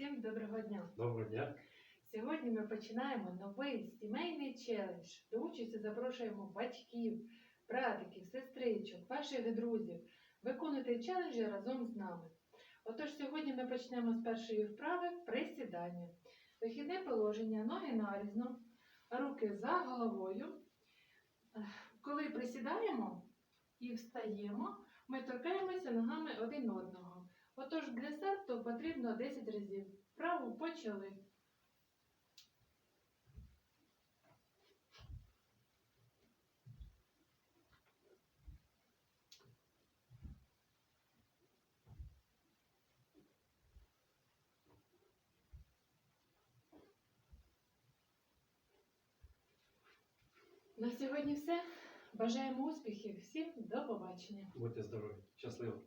Всім доброго дня! Доброго дня. Сьогодні ми починаємо новий сімейний челендж. До участі запрошуємо батьків, братиків, сестричок, ваших друзів. Виконуйте челенджі разом з нами. Отож, сьогодні ми почнемо з першої вправи присідання. Вихідне положення, ноги нарізно, руки за головою. Коли присідаємо і встаємо, ми торкаємося ногами один одного. Отож, для старту потрібно 10 разів. Вправу почали. На сьогодні все. Бажаємо успіхів. Всім до побачення. Будьте здорові. Щасливо.